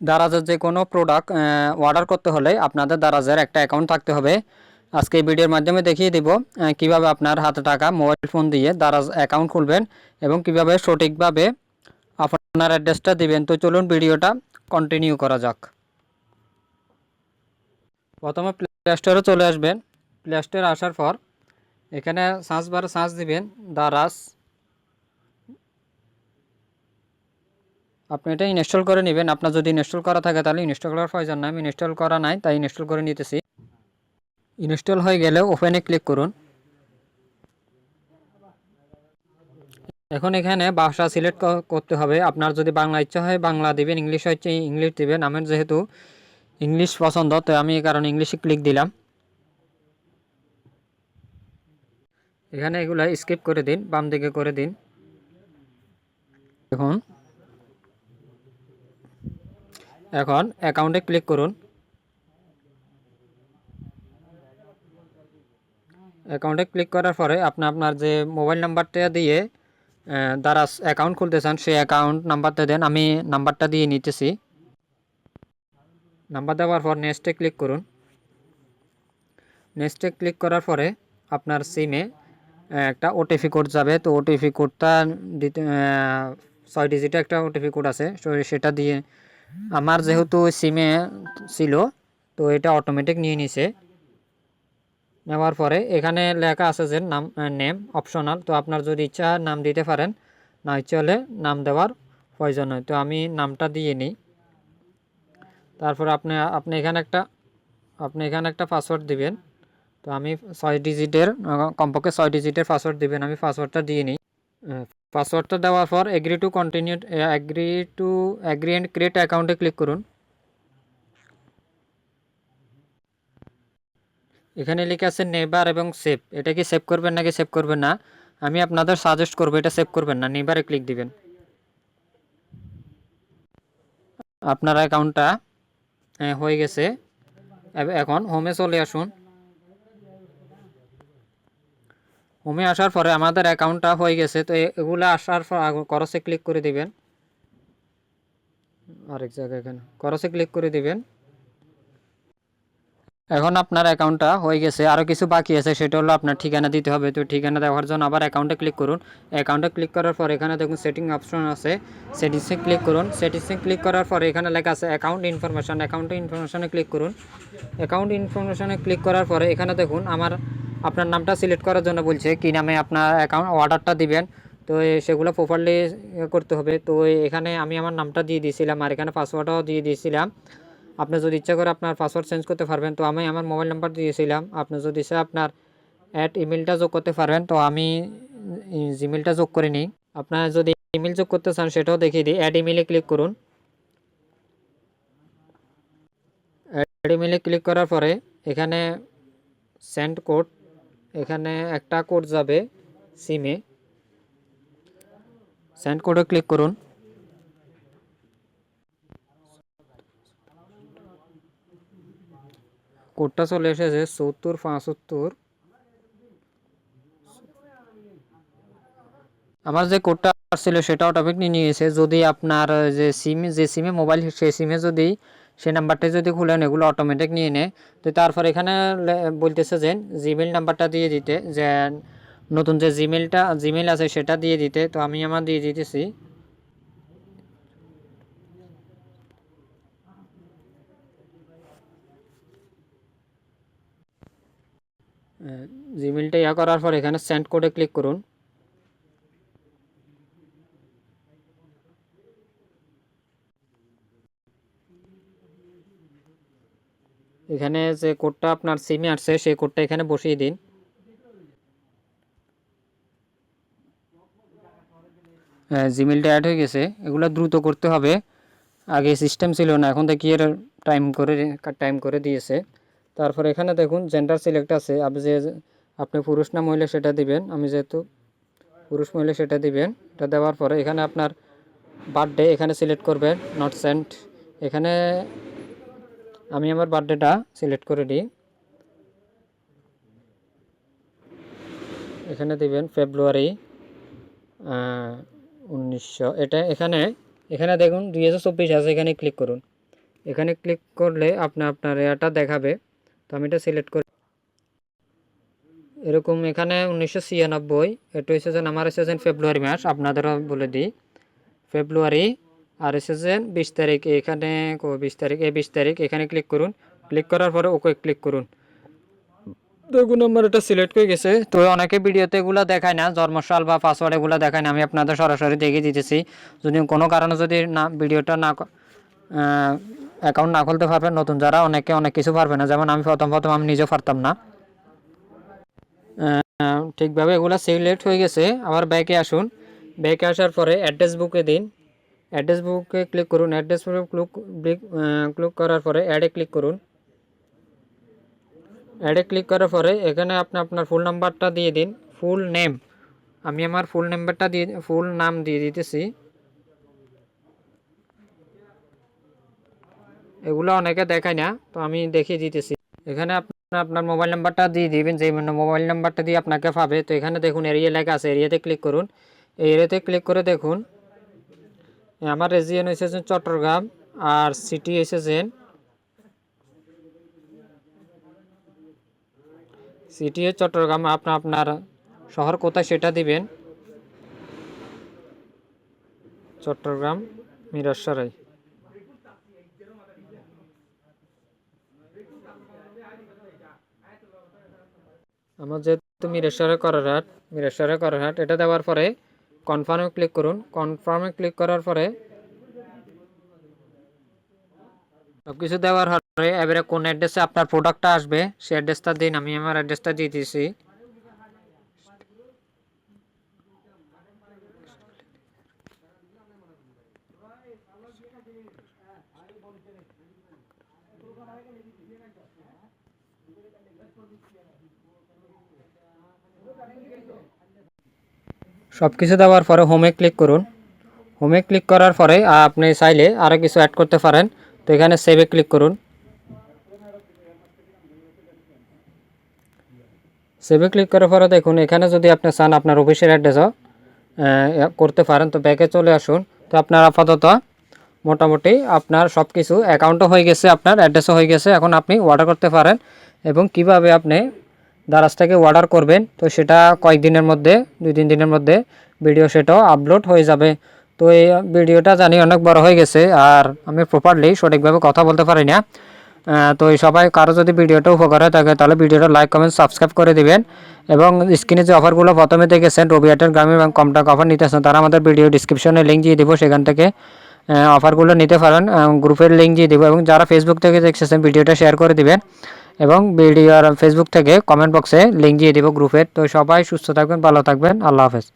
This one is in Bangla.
দারাজের যে কোনো প্রোডাক্ট অর্ডার করতে হলে আপনাদের দারাজের একটা অ্যাকাউন্ট থাকতে হবে। আজকে এই ভিডিওর মাধ্যমে দেখিয়ে দিব কীভাবে আপনার হাতে টাকা মোবাইল ফোন দিয়ে দারাজ অ্যাকাউন্ট খুলবেন এবং কীভাবে সঠিকভাবে আপনার অ্যাড্রেসটা দিবেন। তো চলুন ভিডিওটা কন্টিনিউ করা যাক। প্রথমে প্লে স্টোরে চলে আসবেন। প্লে স্টোরে আসার পর এখানে সার্চ বারে সার্চ দিবেন, দারাজ আপনি এটা ইনস্টল করে নেবেন। আপনার যদি ইনস্টল করা থাকে তাহলে ইনস্টল করার প্রয়োজন নাই। আমি ইনস্টল করা নাই, তাই ইনস্টল করে নিতেছি। ইনস্টল হয়ে গেলে ওপেনে ক্লিক করুন। এখন এখানে ভাষা সিলেক্ট করতে হবে। আপনার যদি বাংলা ইচ্ছা হয় বাংলা দিবেন, ইংলিশ হচ্ছে ইংলিশ দিবেন। আমার যেহেতু ইংলিশ পছন্দ, তো আমি এই কারণে ইংলিশে ক্লিক দিলাম। এখানে এগুলা স্কিপ করে দিন বাম দিকে করে দিন। এখন এখন অ্যাকাউন্টে ক্লিক করুন। অ্যাকাউন্টে ক্লিক করার পরে আপনি আপনার যে মোবাইল নাম্বারটা দিয়ে দ্বারা অ্যাকাউন্ট খুলতে চান, সেই অ্যাকাউন্ট নাম্বারটা দেন। আমি নাম্বারটা দিয়ে নিতেছি। নাম্বার দেওয়ার পর নেক্সটে ক্লিক করুন। নেক্সটে ক্লিক করার পরে আপনার সিমে একটা ওটিপি কোড যাবে। তো ওটিপি কোডটা দিতে ছয় ডিজিটের একটা ওটিপি কোড আছে। সেটা দিয়ে আমার যেহেতু সিমে ছিল, তো এটা অটোমেটিক নিয়ে নিছে। নেওয়ার পরে এখানে লেখা আছে যে নাম নেম অপশনাল তো আপনার যদি ইচ্ছা নাম দিতে পারেন, না ইচ্ছা হলে নাম দেওয়ার প্রয়োজন হয় তো আমি নামটা দিয়ে নিই। তারপর আপনি আপনি এখানে একটা, আপনি এখানে একটা পাসওয়ার্ড দিবেন। তো আমি ছয় ডিজিটের কমপক্ষে ছয় ডিজিটের পাসওয়ার্ড দিবেন। আমি পাসওয়ার্ডটা দিয়ে নিই। পাসওয়ার্ডটা দেওয়ার পর agree to continue agree to agree and create অ্যাকাউন্টে ক্লিক করুন। এখানে লিখে আছে নেবার এবং সেভ এটা কি সেভ করবেন নাকি সেভ করবেন না? আমি আপনাদের সাজেস্ট করব, এটা সেভ করবেন না নেবারে ক্লিক দিবেন। আপনার অ্যাকাউন্টটা হয়ে গেছে। এখন হোমে চলে আসুন। হোমে আসার পরে আমাদের অ্যাকাউন্টটা হয়ে গেছে, তো এগুলো আসার পর করসে ক্লিক করে দিবেন। আরেক জায়গায় এখানে। করসে ক্লিক করে দিবেন। এখন আপনার অ্যাকাউন্টটা হয়ে গেছে। আরও কিছু বাকি আছে, সেটা হলো আপনার ঠিকানা দিতে হবে। তো ঠিকানা দেওয়ার জন্য আবার অ্যাকাউন্টে ক্লিক করুন। অ্যাকাউন্টে ক্লিক করার পর এখানে দেখুন সেটিং অপশন আছে। সেটিংসে ক্লিক করুন। সেটিংসে ক্লিক করার পর এখানে লেখা আছে অ্যাকাউন্ট ইনফরমেশন অ্যাকাউন্ট ইনফরমেশনে ক্লিক করুন। অ্যাকাউন্ট ইনফরমেশনে ক্লিক করার পরে এখানে দেখুন আমার আপনার নামটা সিলেক্ট করার জন্য বলছে কি নামে আপনার অ্যাকাউন্ট অর্ডারটা দিবেন। তো সেগুলো প্রপারলি করতে হবে। তো এখানে আমি আমার নামটা দিয়ে দিয়েছিলাম আর এখানে পাসওয়ার্ডও দিয়ে দিয়েছিলাম। আপনি যদি ইচ্ছা করে আপনার পাসওয়ার্ড চেঞ্জ করতে পারবেন, তো আমি আমার মোবাইল নাম্বার দিয়েছিলাম। আপনি যদি ইচ্ছা আপনার অ্যাড ইমেলটা যোগ করতে পারবেন, তো আমি জিমেলটা যোগ করে নিই। আপনার যদি ইমেল যোগ করতে চান, সেটাও দেখিয়ে দিই। অ্যাড ইমেলে ক্লিক করুন। অ্যাড ইমেলে ক্লিক করার পরে এখানে সেন্ড কোড এখানে একটা কোড যাবে সিমে। সেন্ড কোডে ক্লিক করুন। কোডটা চলে এসেছে সত্তর পঁচাত্তর। আমার যে কোডটা আসছিল সেটা অটোমেটিক নিয়ে নিয়েছে যদি আপনার যে সিম, যে সিমে মোবাইল সেই সিমে যদি সেই নাম্বারটা যদি খুলেন এগুলো অটোমেটিক নিয়ে নেয়। তো তারপর এখানে বলতেছে যে জিমেল নাম্বারটা দিয়ে দিতে, যে নতুন যে জিমেলটা জিমেল আছে সেটা দিয়ে দিতে। তো আমি আমার দিয়ে দিতেছি। জিমেলটা ইয়া করার পর এখানে সেন্ড কোডে ক্লিক করুন। এখানে যে কোডটা আপনার সিমে আসছে, সেই কোডটা এখানে বসিয়ে দিন। জিমেলটা অ্যাড হয়ে গেছে। এগুলো দ্রুত করতে হবে। আগে সিস্টেম ছিল না, এখন দেখি এর টাইম করে টাইম করে দিয়েছে। তারপর এখানে দেখুন জেন্ডার সিলেক্ট আছে। আপনি যে আপনি পুরুষ না মহিলা সেটা দিবেন। আমি যেহেতু পুরুষ মহিলা সেটা দিবেন। এটা দেওয়ার পরে এখানে আপনার বার্থডে এখানে সিলেক্ট করবেন নট সেন্ট এখানে আমি আমার বার্থডেটা সিলেক্ট করে দিই। এখানে দিবেন ফেব্রুয়ারি উনিশশো, এটা এখানে এখানে দেখুন দুই হাজার চব্বিশ আছে, এখানে ক্লিক করুন। এখানে ক্লিক করলে আপনার আপনার এটা দেখাবে, তো আমি এটা সিলেক্ট করি। এরকম এখানে উনিশশো ছিয়ানব্বই, এটা এসেছেন আমার এসেছেন ফেব্রুয়ারি মাস, আপনাদেরও বলে দিই। ফেব্রুয়ারি আর এসেছেন বিশ তারিখ এখানে বিশ তারিখ, এই বিশ তারিখ এখানে ক্লিক করুন। ক্লিক করার পরে ওকে ক্লিক করুন। দেখুন আমার এটা সিলেক্ট হয়ে গেছে। তো অনেকে ভিডিওতে এগুলো দেখায় না জন্মসাল বা পাসওয়ার্ড এগুলো দেখায় না, আমি আপনাদের সরাসরি দেখিয়ে দিতেছি। যদি কোনো কারণে যদি না, ভিডিওটা না অ্যাকাউন্ট না খুলতে পারবেন, নতুন যারা, অনেকে অনেক কিছু পারবে না। যেমন আমি প্রথম প্রথম আমি নিজেও পারতাম না। ঠিকভাবে এগুলো সিলেক্ট হয়ে গেছে। আবার ব্যাকে আসুন। ব্যাকে আসার পরে অ্যাড্রেস বুকে দিন। অ্যাড্রেস বুকে ক্লিক করুন। অ্যাড্রেস বুকে ক্লিক ক্লিক করার পরে অ্যাডে ক্লিক করুন। অ্যাডে ক্লিক করার পরে এখানে আপনি আপনার ফুল নাম্বারটা দিয়ে দিন। ফুল নেম আমি আমার ফুল নাম্বারটা দিয়ে ফুল নাম দিয়ে দিতেছি। এগুলো অনেকে দেখায় না, তো আমি দেখিয়ে দিতেছি। এখানে আপনার আপনার মোবাইল নাম্বারটা দিয়ে দিবেন, যে মোবাইল নাম্বারটা দিয়ে আপনাকে পাবে। তো এখানে দেখুন এরিয়া লেখা আছে। এরিয়াতে ক্লিক করুন। এই এরিয়াতে ক্লিক করে দেখুন। আমার রেজিয়ন এসেছেন চট্টগ্রাম আর সিটি এসেছেন সিটি চট্টগ্রাম। আপনার আপনার শহর কোথায় সেটা দিবেন? চট্টগ্রাম, মিরাসরাই। আমার যেহেতু মিরেশ্বরে করারহাট মিরেশ্বরে করারহাট, এটা দেওয়ার পরে কনফার্মে ক্লিক করুন। কনফার্মে ক্লিক করার পরে সব কিছু দেওয়ার পরে এবারে কোন অ্যাড্রেসে আপনার প্রোডাক্টটা আসবে সেই অ্যাড্রেসটা দিন, আমি আমার অ্যাড্রেসটা দিয়ে দিয়েছি সব কিছু দেওয়ার পরে হোমে ক্লিক করুন। হোমে ক্লিক করার পরে আপনি চাইলে আরও কিছু অ্যাড করতে পারেন। তো এখানে সেভে ক্লিক করুন। সেভে ক্লিক করার পরে দেখুন, এখানে যদি আপনি চান আপনার অফিসের অ্যাড্রেসও করতে পারেন, তো ব্যাকে চলে আসুন। তো আপনার আপাতত মোটামুটি আপনার সব কিছু অ্যাকাউন্টও হয়ে গেছে, আপনার অ্যাড্রেসও হয়ে গেছে। এখন আপনি অর্ডার করতে পারেন এবং কীভাবে আপনি দারাজ থেকে অর্ডার করবেন, তো সেটা কয়েকদিনের মধ্যে দুই তিন দিনের মধ্যে ভিডিও সেটাও আপলোড হয়ে যাবে। তো এই ভিডিওটা জানি অনেক বড় হয়ে গেছে, আর আমি প্রপারলি সঠিকভাবে কথা বলতে পারি না। তো এই সবাই কারও যদি ভিডিওটা উপকার হয় থাকে, তাহলে ভিডিওটা লাইক কমেন্ট সাবস্ক্রাইব করে দিবেন। এবং স্ক্রিনে যে অফারগুলো প্রথমে দেখেছেন, রবি এয়ারটেল গ্রামীণ ব্যাংক কমটাক অফার নিতেছেন, তারা আমাদের ভিডিও ডিসক্রিপশনে লিঙ্ক দিয়ে দেবো, সেখান থেকে অফারগুলো নিতে পারেন গ্রুপের লিঙ্ক দিয়ে দেবো, এবং যারা ফেসবুক থেকে দেখছেন ভিডিওটা শেয়ার করে দিবেন। এবং ভিডিও আর ফেসবুক থেকে কমেন্ট বক্সে লিঙ্ক দিয়ে দেবো গ্রুপের তো সবাই সুস্থ থাকবেন, ভালো থাকবেন। আল্লাহ হাফেজ।